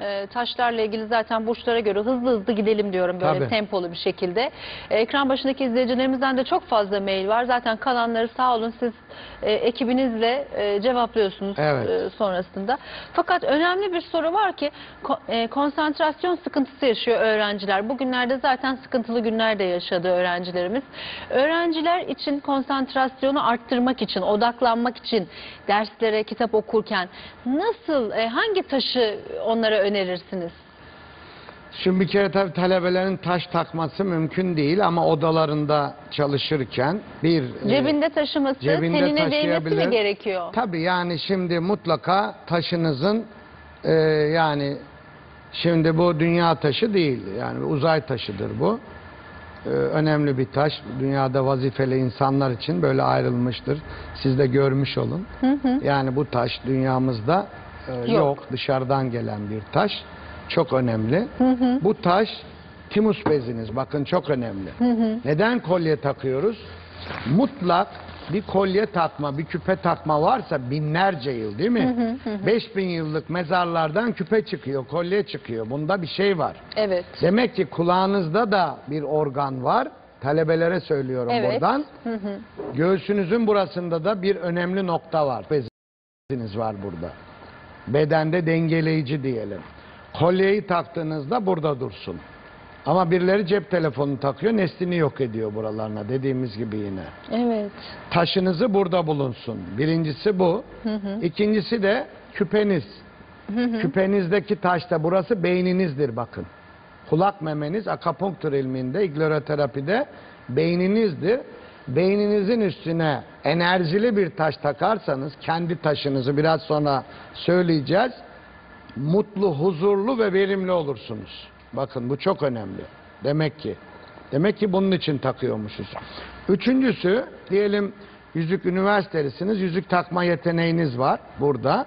e, taşlarla ilgili zaten burçlara göre hızlı hızlı gidelim diyorum böyle Tabii. tempolu bir şekilde. E, ekran başındaki izleyicilerimizden de çok fazla mail var. Zaten kalanları sağ olun siz e, ekibinizle e, cevaplıyorsunuz Evet. e, sonrasında. Fakat önemli bir soru var ki ko- e, konsantrasyon sıkıntısı yaşıyor öğrenciler. Bugünlerde zaten sıkıntılı günler de yaşadı öğrencilerimiz. Öğrenciler için konsantrasyonu arttırmak için, odaklanmak için derslere kitap okurken nasıl, e, hangi taşı onlara önerirsiniz? Şimdi bir kere tabii talebelerin taş takması mümkün değil ama odalarında çalışırken bir e, Cebinde taşıması, cebinde tenine değmesi taşıyabilir. mi gerekiyor? Tabii yani şimdi mutlaka taşınızın e, yani şimdi bu dünya taşı değil yani uzay taşıdır bu. E, önemli bir taş. Dünyada vazifeli insanlar için böyle ayrılmıştır. Siz de görmüş olun. Yani bu taş dünyamızda e, yok. Dışarıdan gelen bir taş. Çok önemli. Bu taş timus beziniz. Bakın çok önemli. Neden kolye takıyoruz? Mutlak bir kolye takma, bir küpe takma varsa binlerce yıl değil mi? 5000 yıllık mezarlardan küpe çıkıyor, kolye çıkıyor. Bunda bir şey var. Evet. Demek ki kulağınızda da bir organ var. Talebelere söylüyorum Evet. buradan. Göğsünüzün burasında da bir önemli nokta var. Beziniz var burada. Bedende dengeleyici diyelim. Kolyeyi taktığınızda burada dursun. Ama birileri cep telefonu takıyor, neslini yok ediyor buralarına dediğimiz gibi yine. Evet. Taşınızı burada bulunsun. Birincisi bu. İkincisi de küpeniz. Küpenizdeki taşta burası beyninizdir bakın. Kulak memeniz akapunktur ilminde, igleroterapide beyninizdir. Beyninizin üstüne enerjili bir taş takarsanız kendi taşınızı biraz sonra söyleyeceğiz. Mutlu, huzurlu ve verimli olursunuz. Bakın bu çok önemli. Demek ki. Demek ki bunun için takıyormuşuz. Üçüncüsü diyelim yüzük üniversitelisiniz. Yüzük takma yeteneğiniz var burada.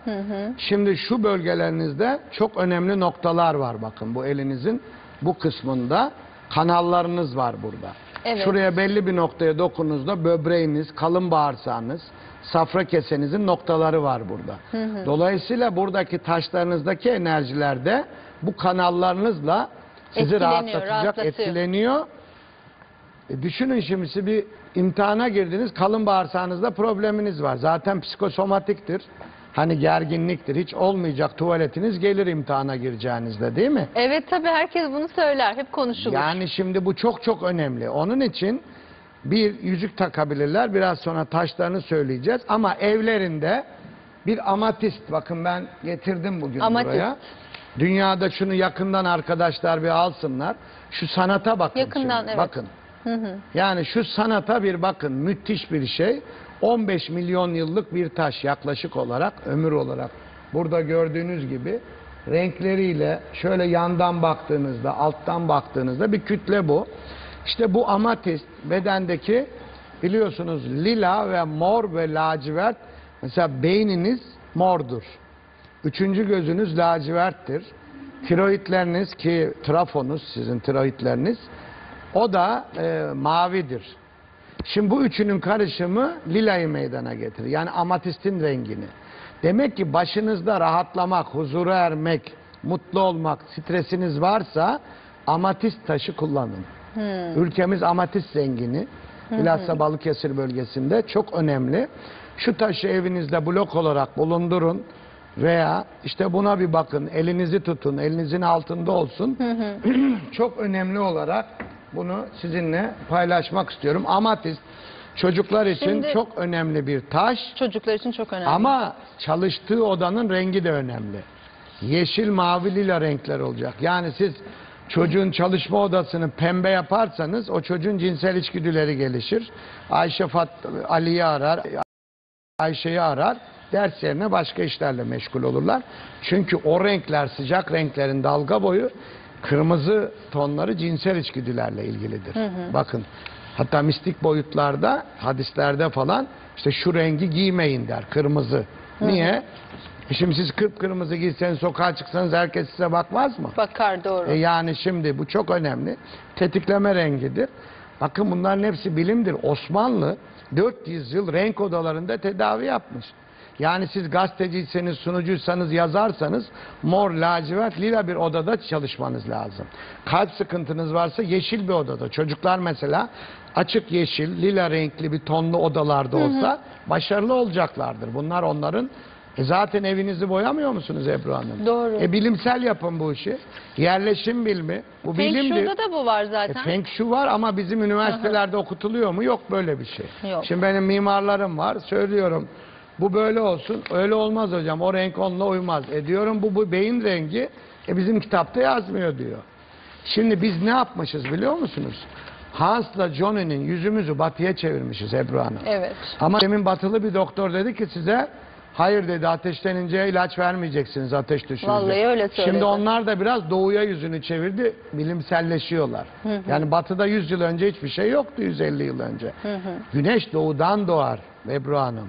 Şimdi şu bölgelerinizde çok önemli noktalar var bakın bu elinizin bu kısmında kanallarınız var burada. Evet. Şuraya belli bir noktaya dokunduğunuzda böbreğiniz, kalın bağırsağınız, safra kesenizin noktaları var burada. Dolayısıyla buradaki taşlarınızdaki enerjilerde bu kanallarınızla sizi rahatlatacak, rahatlatıyor. etkileniyor. E düşünün şimdi siz bir imtihana girdiniz, kalın bağırsağınızda probleminiz var. Zaten psikosomatiktir. Hani gerginliktir. Hiç olmayacak tuvaletiniz gelir imtihana gireceğinizde değil mi? Evet tabii herkes bunu söyler. Hep konuşulur. Yani şimdi bu çok çok önemli. Onun için bir yüzük takabilirler. Biraz sonra taşlarını söyleyeceğiz. Ama evlerinde bir amatist. Bakın ben getirdim bugün Amatist. buraya. Dünyada şunu yakından arkadaşlar bir alsınlar. Şu sanata bakın Yakından, şimdi. evet. Bakın. Yani şu sanata bir bakın. Müthiş bir şey. 15 milyon yıllık bir taş yaklaşık olarak, ömür olarak. Burada gördüğünüz gibi renkleriyle şöyle yandan baktığınızda, alttan baktığınızda bir kütle bu. İşte bu amatist bedendeki biliyorsunuz lila ve mor ve lacivert mesela beyniniz mordur. Üçüncü gözünüz laciverttir. Tiroidleriniz ki trafonuz sizin tiroidleriniz o da e, mavidir. Şimdi bu üçünün karışımı lilayı meydana getirir. Yani amatistin rengini. Demek ki başınızda rahatlamak, huzura ermek, mutlu olmak, stresiniz varsa amatist taşı kullanın. Ülkemiz amatist zengini. Bilhassa Balıkesir bölgesinde çok önemli. Şu taşı evinizde blok olarak bulundurun veya işte buna bir bakın, elinizi tutun, elinizin altında olsun. çok önemli olarak bunu sizinle paylaşmak istiyorum. Amatist çocuklar için Şimdi- çok önemli bir taş. Çocuklar için çok önemli. Ama çalıştığı odanın rengi de önemli. Yeşil, mavi, lila renkler olacak. Yani siz çocuğun çalışma odasını pembe yaparsanız o çocuğun cinsel içgüdüleri gelişir. Ayşe Fat Ali'yi arar, Ayşe'yi arar. Ders yerine başka işlerle meşgul olurlar. Çünkü o renkler sıcak renklerin dalga boyu kırmızı tonları cinsel içgüdülerle ilgilidir. Bakın hatta mistik boyutlarda hadislerde falan işte şu rengi giymeyin der kırmızı. Niye? E Şimdi siz kıpkırmızı giyseniz sokağa çıksanız herkes size bakmaz mı? Bakar doğru. E yani şimdi bu çok önemli. Tetikleme rengidir. Bakın bunların hepsi bilimdir. Osmanlı 400 yıl renk odalarında tedavi yapmış. Yani siz gazeteciyseniz, sunucuysanız, yazarsanız mor, lacivert, lila bir odada çalışmanız lazım. Kalp sıkıntınız varsa yeşil bir odada. Çocuklar mesela açık yeşil, lila renkli bir tonlu odalarda olsa başarılı olacaklardır. Bunlar onların e zaten evinizi boyamıyor musunuz Ebru Hanım? Doğru. E bilimsel yapın bu işi. Yerleşim bilimi. Bu Feng bilimdir. Shui'da da bu var E, zaten. Feng Shui var ama bizim üniversitelerde okutuluyor mu? Yok böyle bir şey. Yok. Şimdi benim mimarlarım var. Söylüyorum bu böyle olsun. Öyle olmaz hocam. O renk onunla uymaz. E diyorum bu, bu beyin rengi. E bizim kitapta yazmıyor diyor. Şimdi biz ne yapmışız biliyor musunuz? Hans'la Johnny'nin yüzümüzü batıya çevirmişiz Ebru Hanım. Evet. Ama demin batılı bir doktor dedi ki size hayır dedi ateşlenince ilaç vermeyeceksiniz ateş düşünce. Vallahi öyle söyledi. Şimdi onlar da biraz doğuya yüzünü çevirdi bilimselleşiyorlar. Yani batıda 100 yıl önce hiçbir şey yoktu 150 yıl önce. Güneş doğudan doğar Ebru Hanım.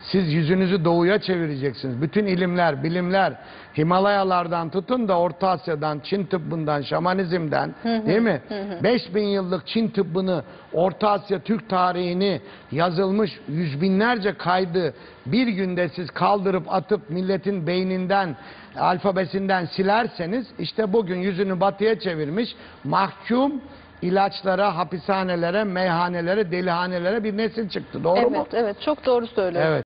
Siz yüzünüzü doğuya çevireceksiniz. Bütün ilimler, bilimler Himalayalardan tutun da Orta Asya'dan, Çin tıbbından, şamanizmden değil mi? 5000 yıllık Çin tıbbını, Orta Asya Türk tarihini yazılmış yüz binlerce kaydı bir günde siz kaldırıp atıp milletin beyninden, alfabesinden silerseniz işte bugün yüzünü batıya çevirmiş mahkum ilaçlara, hapishanelere, meyhanelere, delihanelere bir nesil çıktı. Doğru mu? Evet, evet çok doğru söylüyorsun. Evet.